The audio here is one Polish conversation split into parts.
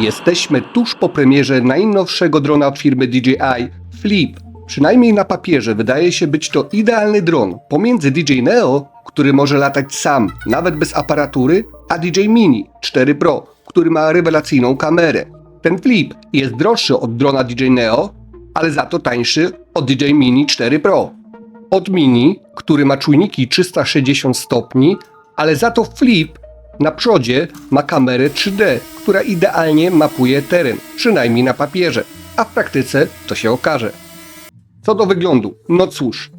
Jesteśmy tuż po premierze najnowszego drona od firmy DJI Flip. Przynajmniej na papierze wydaje się być to idealny dron pomiędzy DJI Neo, który może latać sam, nawet bez aparatury, a DJI Mini 4 Pro, który ma rewelacyjną kamerę. Ten Flip jest droższy od drona DJI Neo, ale za to tańszy od DJI Mini 4 Pro. Od Mini, który ma czujniki 360 stopni, ale za to Flip na przodzie ma kamerę 3D, która idealnie mapuje teren, przynajmniej na papierze, a w praktyce to się okaże. Co do wyglądu, no cóż,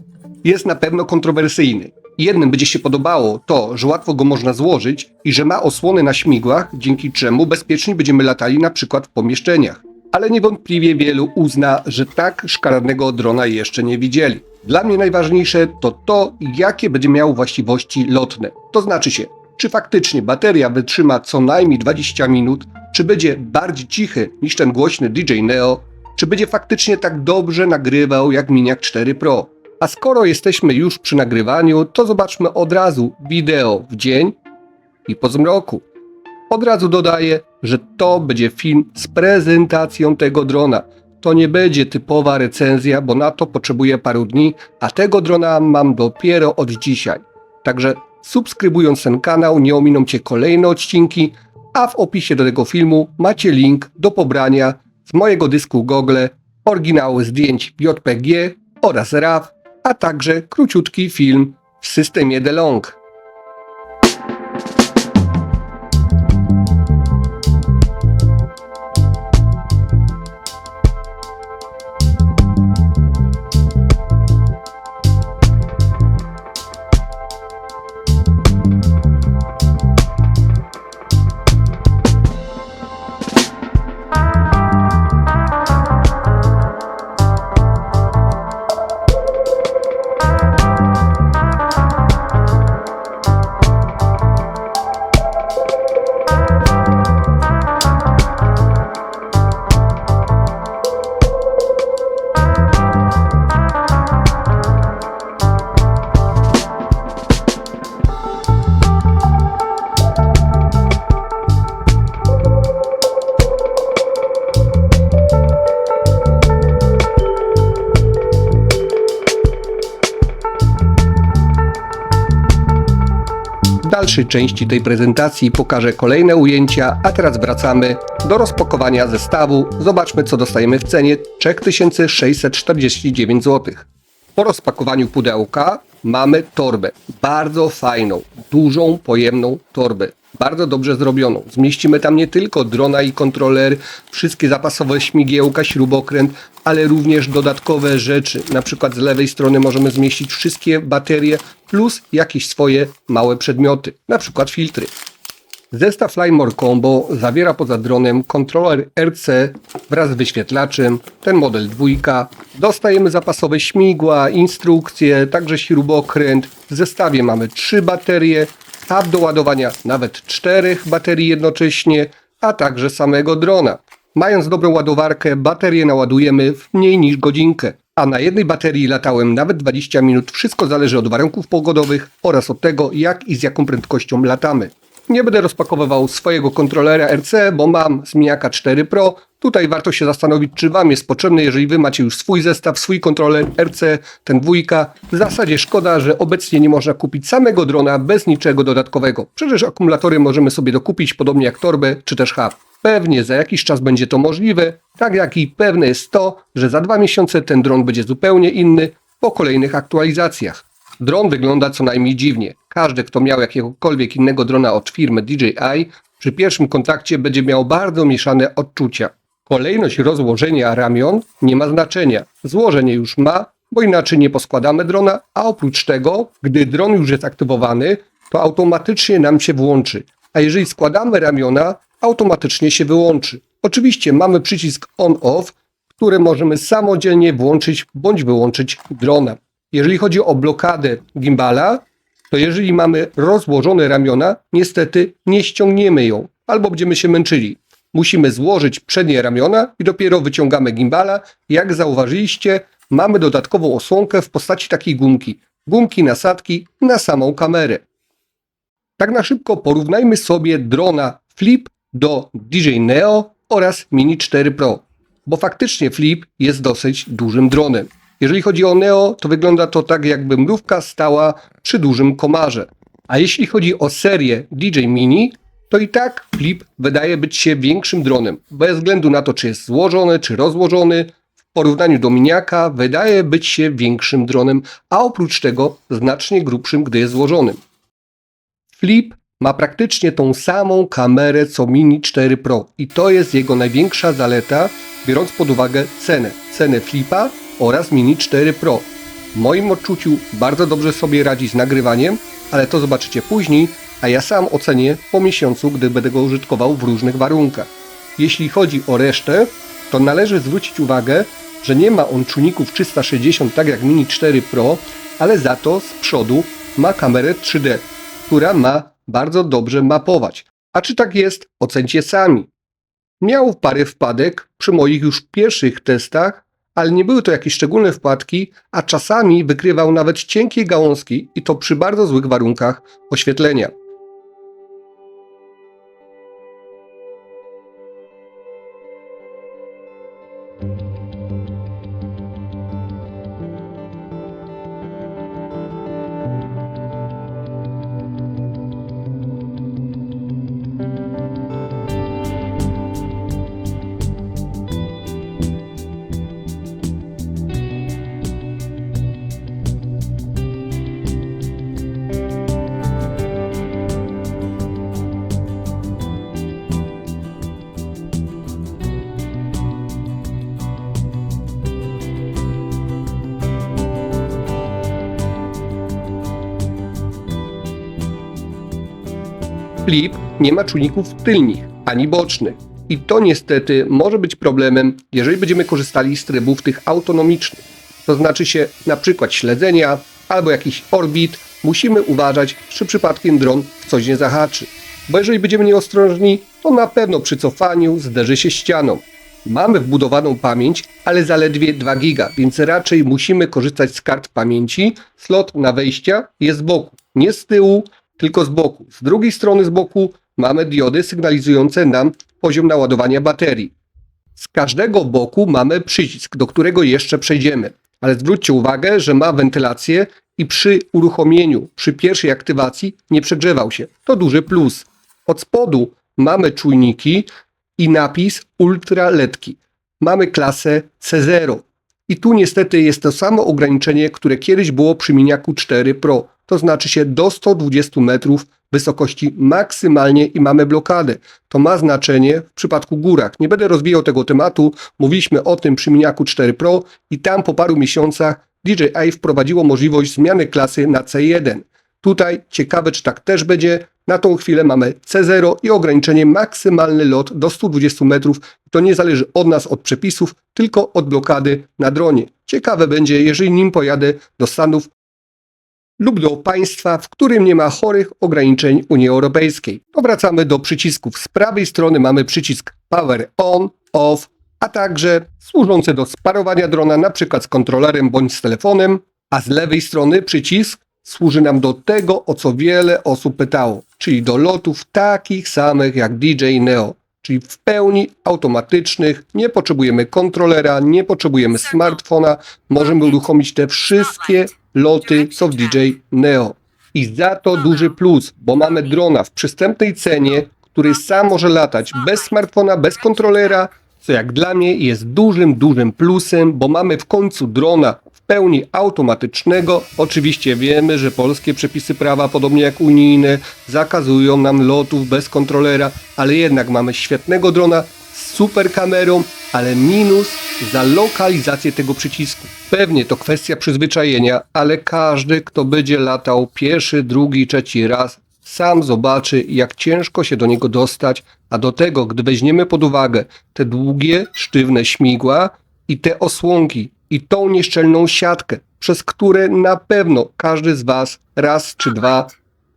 jest na pewno kontrowersyjny. Jednym będzie się podobało to, że łatwo go można złożyć i że ma osłony na śmigłach, dzięki czemu bezpiecznie będziemy latali na przykład w pomieszczeniach. Ale niewątpliwie wielu uzna, że tak szkaradnego drona jeszcze nie widzieli. Dla mnie najważniejsze to to, jakie będzie miał właściwości lotne. To znaczy się, czy faktycznie bateria wytrzyma co najmniej 20 minut, czy będzie bardziej cichy niż ten głośny DJ Neo, czy będzie faktycznie tak dobrze nagrywał jak Miniak 4 Pro. A skoro jesteśmy już przy nagrywaniu, to zobaczmy od razu wideo w dzień i po zmroku. Od razu dodaję, że to będzie film z prezentacją tego drona. To nie będzie typowa recenzja, bo na to potrzebuję paru dni, a tego drona mam dopiero od dzisiaj. Także subskrybując ten kanał nie ominą Cię kolejne odcinki, a w opisie do tego filmu macie link do pobrania z mojego dysku Google oryginały zdjęć JPG oraz RAW, a także króciutki film w systemie DeLong. Dalszej części tej prezentacji pokażę kolejne ujęcia, a teraz wracamy do rozpakowania zestawu. Zobaczmy co dostajemy w cenie 3649 zł. Po rozpakowaniu pudełka mamy torbę, bardzo fajną, dużą, pojemną torbę. Bardzo dobrze zrobioną. Zmieścimy tam nie tylko drona i kontroler, wszystkie zapasowe śmigiełka, śrubokręt, ale również dodatkowe rzeczy. Na przykład z lewej strony możemy zmieścić wszystkie baterie plus jakieś swoje małe przedmioty, na przykład filtry. Zestaw Flymore Combo zawiera poza dronem kontroler RC wraz z wyświetlaczem, ten model dwójka. Dostajemy zapasowe śmigła, instrukcje, także śrubokręt. W zestawie mamy trzy baterie, hub do ładowania nawet czterech baterii jednocześnie, a także samego drona. Mając dobrą ładowarkę, baterię naładujemy w mniej niż godzinkę. A na jednej baterii latałem nawet 20 minut. Wszystko zależy od warunków pogodowych oraz od tego, jak i z jaką prędkością latamy. Nie będę rozpakowywał swojego kontrolera RC, bo mam z Miniaka 4 Pro. Tutaj warto się zastanowić, czy Wam jest potrzebny, jeżeli Wy macie już swój zestaw, swój kontroler RC, ten dwójka. W zasadzie szkoda, że obecnie nie można kupić samego drona bez niczego dodatkowego. Przecież akumulatory możemy sobie dokupić, podobnie jak torbę czy też hub. Pewnie za jakiś czas będzie to możliwe, tak jak i pewne jest to, że za dwa miesiące ten dron będzie zupełnie inny po kolejnych aktualizacjach. Dron wygląda co najmniej dziwnie. Każdy, kto miał jakiegokolwiek innego drona od firmy DJI, przy pierwszym kontakcie będzie miał bardzo mieszane odczucia. Kolejność rozłożenia ramion nie ma znaczenia. Złożenie już ma, bo inaczej nie poskładamy drona, a oprócz tego, gdy dron już jest aktywowany, to automatycznie nam się włączy. A jeżeli składamy ramiona, automatycznie się wyłączy. Oczywiście mamy przycisk on-off, który możemy samodzielnie włączyć bądź wyłączyć drona. Jeżeli chodzi o blokadę gimbala, to jeżeli mamy rozłożone ramiona, niestety nie ściągniemy ją, albo będziemy się męczyli. Musimy złożyć przednie ramiona i dopiero wyciągamy gimbala. Jak zauważyliście, mamy dodatkową osłonkę w postaci takiej gumki. Gumki nasadki na samą kamerę. Tak na szybko porównajmy sobie drona Flip do DJ Neo oraz Mini 4 Pro, bo faktycznie Flip jest dosyć dużym dronem. Jeżeli chodzi o Neo, to wygląda to tak, jakby mrówka stała przy dużym komarze. A jeśli chodzi o serię DJ Mini, to i tak Flip wydaje być się większym dronem. Bez względu na to, czy jest złożony, czy rozłożony, w porównaniu do miniaka wydaje być się większym dronem, a oprócz tego znacznie grubszym, gdy jest złożonym. Flip ma praktycznie tą samą kamerę co Mini 4 Pro i to jest jego największa zaleta, biorąc pod uwagę cenę. Cenę Flipa oraz Mini 4 Pro. W moim odczuciu bardzo dobrze sobie radzi z nagrywaniem, ale to zobaczycie później, a ja sam ocenię po miesiącu, gdy będę go użytkował w różnych warunkach. Jeśli chodzi o resztę, to należy zwrócić uwagę, że nie ma on czujników 360 tak jak Mini 4 Pro, ale za to z przodu ma kamerę 3D, która ma bardzo dobrze mapować. A czy tak jest, ocencie sami. Miał parę wpadek przy moich już pierwszych testach, ale nie były to jakieś szczególne wpadki, a czasami wykrywał nawet cienkie gałązki i to przy bardzo złych warunkach oświetlenia. Flip nie ma czujników tylnych ani bocznych. I to niestety może być problemem, jeżeli będziemy korzystali z trybów tych autonomicznych. To znaczy się na przykład śledzenia albo jakiś orbit. Musimy uważać, czy przypadkiem dron w coś nie zahaczy. Bo jeżeli będziemy nieostrożni, to na pewno przy cofaniu zderzy się ścianą. Mamy wbudowaną pamięć, ale zaledwie 2 giga, więc raczej musimy korzystać z kart pamięci. Slot na wejścia jest z boku, nie z tyłu, tylko z boku. Z drugiej strony z boku mamy diody sygnalizujące nam poziom naładowania baterii. Z każdego boku mamy przycisk, do którego jeszcze przejdziemy. Ale zwróćcie uwagę, że ma wentylację i przy uruchomieniu, przy pierwszej aktywacji nie przegrzewał się. To duży plus. Od spodu mamy czujniki i napis ultra letki. Mamy klasę C0. I tu niestety jest to samo ograniczenie, które kiedyś było przy Miniaku 4 Pro. To znaczy się do 120 metrów wysokości maksymalnie i mamy blokadę. To ma znaczenie w przypadku górach. Nie będę rozwijał tego tematu. Mówiliśmy o tym przy Miniaku 4 Pro i tam po paru miesiącach DJI wprowadziło możliwość zmiany klasy na C1. Tutaj ciekawe, czy tak też będzie. Na tą chwilę mamy C0 i ograniczenie maksymalny lot do 120 metrów. To nie zależy od nas, od przepisów, tylko od blokady na dronie. Ciekawe będzie, jeżeli nim pojadę do Stanów lub do państwa, w którym nie ma chorych ograniczeń Unii Europejskiej. To wracamy do przycisków. Z prawej strony mamy przycisk Power On, Off, a także służący do sparowania drona, na przykład z kontrolerem bądź z telefonem, a z lewej strony przycisk służy nam do tego, o co wiele osób pytało, czyli do lotów takich samych jak DJ Neo, czyli w pełni automatycznych, nie potrzebujemy kontrolera, nie potrzebujemy smartfona, możemy uruchomić te wszystkie loty, co w DJ Neo. I za to duży plus, bo mamy drona w przystępnej cenie, który sam może latać bez smartfona, bez kontrolera, co jak dla mnie jest dużym, dużym plusem, bo mamy w końcu drona w pełni automatycznego. Oczywiście wiemy, że polskie przepisy prawa, podobnie jak unijne, zakazują nam lotów bez kontrolera, ale jednak mamy świetnego drona z super kamerą, ale minus za lokalizację tego przycisku. Pewnie to kwestia przyzwyczajenia, ale każdy, kto będzie latał pierwszy, drugi, trzeci raz, sam zobaczy, jak ciężko się do niego dostać, a do tego, gdy weźmiemy pod uwagę te długie, sztywne śmigła i te osłonki i tą nieszczelną siatkę, przez które na pewno każdy z Was raz czy dwa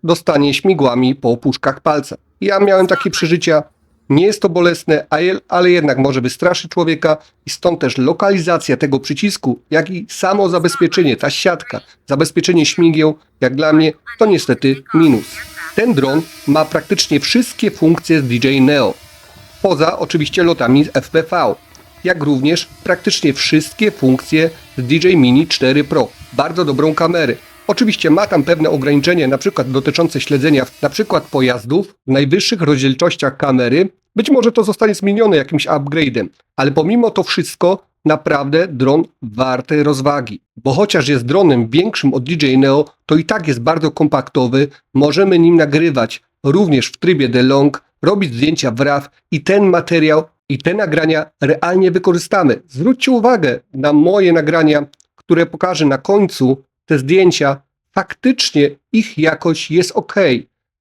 dostanie śmigłami po opuszkach palca. Ja miałem takie przeżycia, nie jest to bolesne, ale jednak może wystraszyć człowieka i stąd też lokalizacja tego przycisku, jak i samo zabezpieczenie, ta siatka, zabezpieczenie śmigieł, jak dla mnie, to niestety minus. Ten dron ma praktycznie wszystkie funkcje z DJ Neo. poza oczywiście lotami z FPV, jak również praktycznie wszystkie funkcje z DJI Mini 4 Pro. Bardzo dobrą kamerę. Oczywiście ma tam pewne ograniczenia, na przykład dotyczące śledzenia na przykład pojazdów w najwyższych rozdzielczościach kamery. Być może to zostanie zmienione jakimś upgrade'em, ale pomimo to wszystko naprawdę dron warty rozwagi. Bo chociaż jest dronem większym od DJI Neo, to i tak jest bardzo kompaktowy, możemy nim nagrywać również w trybie DeLong, robić zdjęcia w RAW i ten materiał i te nagrania realnie wykorzystamy. Zwróćcie uwagę na moje nagrania, które pokażę na końcu, te zdjęcia, faktycznie ich jakość jest ok.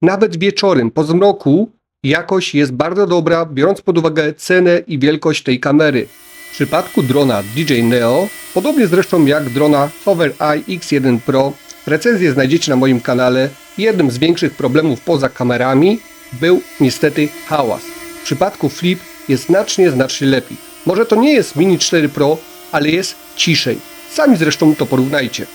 Nawet wieczorem, po zmroku, jakość jest bardzo dobra, biorąc pod uwagę cenę i wielkość tej kamery. W przypadku drona DJI Neo, podobnie zresztą jak drona HoverEye X1 Pro, recenzję znajdziecie na moim kanale. Jednym z większych problemów poza kamerami był niestety hałas. W przypadku Flip jest znacznie, znacznie lepiej. Może to nie jest Mini 4 Pro, ale jest ciszej. Sami zresztą to porównajcie.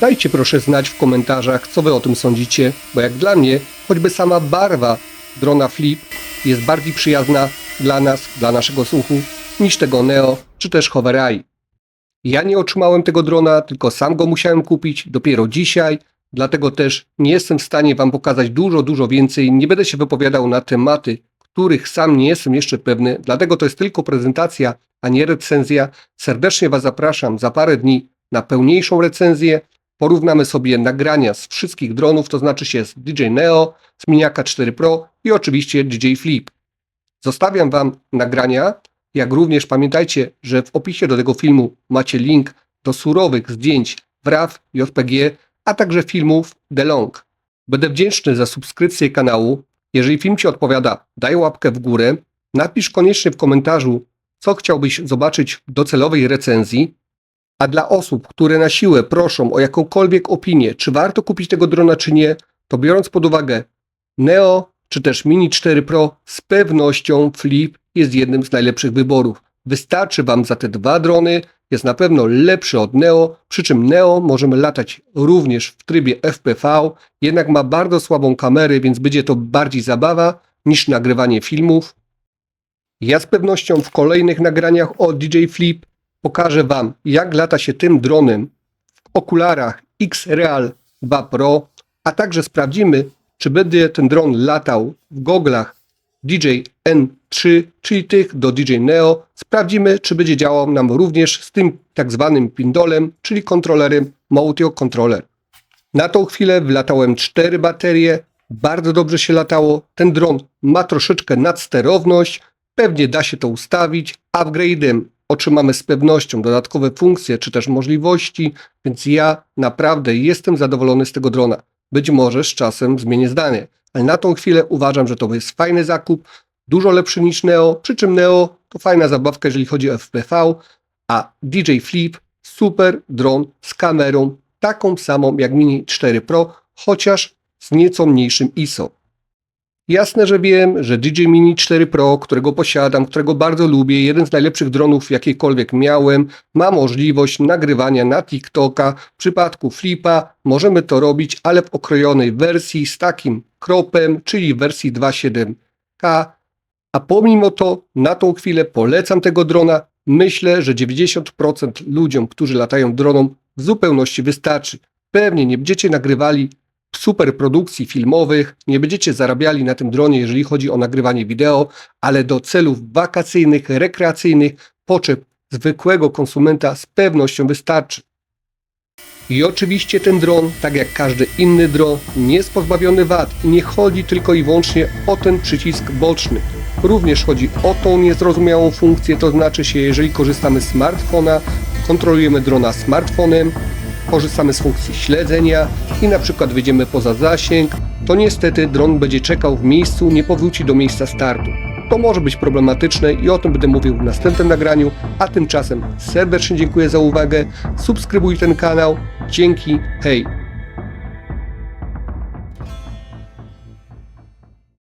Dajcie proszę znać w komentarzach, co wy o tym sądzicie, bo jak dla mnie, choćby sama barwa drona Flip jest bardziej przyjazna dla nas, dla naszego słuchu, niż tego Neo czy też HoverEye. Ja nie otrzymałem tego drona, tylko sam go musiałem kupić dopiero dzisiaj, dlatego też nie jestem w stanie Wam pokazać dużo, dużo więcej. Nie będę się wypowiadał na tematy, których sam nie jestem jeszcze pewny, dlatego to jest tylko prezentacja, a nie recenzja. Serdecznie Was zapraszam za parę dni na pełniejszą recenzję. Porównamy sobie nagrania z wszystkich dronów, to znaczy się z DJI Neo, z Miniaka 4 Pro i oczywiście DJI Flip. Zostawiam Wam nagrania, jak również pamiętajcie, że w opisie do tego filmu macie link do surowych zdjęć w RAW, JPG, a także filmów DeLong. Będę wdzięczny za subskrypcję kanału. Jeżeli film Ci odpowiada, daj łapkę w górę. Napisz koniecznie w komentarzu, co chciałbyś zobaczyć w docelowej recenzji. A dla osób, które na siłę proszą o jakąkolwiek opinię, czy warto kupić tego drona, czy nie, to biorąc pod uwagę Neo czy też Mini 4 Pro, z pewnością Flip jest jednym z najlepszych wyborów. Wystarczy Wam za te dwa drony, jest na pewno lepszy od Neo, przy czym Neo możemy latać również w trybie FPV, jednak ma bardzo słabą kamerę, więc będzie to bardziej zabawa niż nagrywanie filmów. Ja z pewnością w kolejnych nagraniach o DJ Flip pokażę Wam, jak lata się tym dronem w okularach X-Real 2 Pro, a także sprawdzimy, czy będzie ten dron latał w goglach DJ N3, czyli tych do DJ Neo. Sprawdzimy, czy będzie działał nam również z tym tak zwanym pindolem, czyli kontrolerem Moutio Controller. Na tą chwilę wlatałem cztery baterie, bardzo dobrze się latało. Ten dron ma troszeczkę nadsterowność, pewnie da się to ustawić. Upgrade'em otrzymamy z pewnością dodatkowe funkcje czy też możliwości, więc ja naprawdę jestem zadowolony z tego drona. Być może z czasem zmienię zdanie, ale na tą chwilę uważam, że to jest fajny zakup, dużo lepszy niż Neo, przy czym Neo to fajna zabawka, jeżeli chodzi o FPV, a DJ Flip super dron z kamerą taką samą jak Mini 4 Pro, chociaż z nieco mniejszym ISO. Jasne, że wiem, że DJ Mini 4 Pro, którego posiadam, którego bardzo lubię, jeden z najlepszych dronów jakiekolwiek miałem, ma możliwość nagrywania na TikToka. W przypadku Flipa możemy to robić, ale w okrojonej wersji z takim kropem, czyli wersji 2.7K. A pomimo to, na tą chwilę polecam tego drona. Myślę, że 90% ludziom, którzy latają droną, w zupełności wystarczy. Pewnie nie będziecie nagrywali super produkcji filmowych, nie będziecie zarabiali na tym dronie, jeżeli chodzi o nagrywanie wideo, ale do celów wakacyjnych, rekreacyjnych, potrzeb zwykłego konsumenta z pewnością wystarczy. I oczywiście ten dron, tak jak każdy inny dron, nie jest pozbawiony wad i nie chodzi tylko i wyłącznie o ten przycisk boczny. Również chodzi o tą niezrozumiałą funkcję, to znaczy się, jeżeli korzystamy z smartfona, kontrolujemy drona smartfonem, korzystamy z funkcji śledzenia i na przykład wyjdziemy poza zasięg, to niestety dron będzie czekał w miejscu, nie powróci do miejsca startu. To może być problematyczne i o tym będę mówił w następnym nagraniu, a tymczasem serdecznie dziękuję za uwagę, subskrybuj ten kanał, dzięki, hej!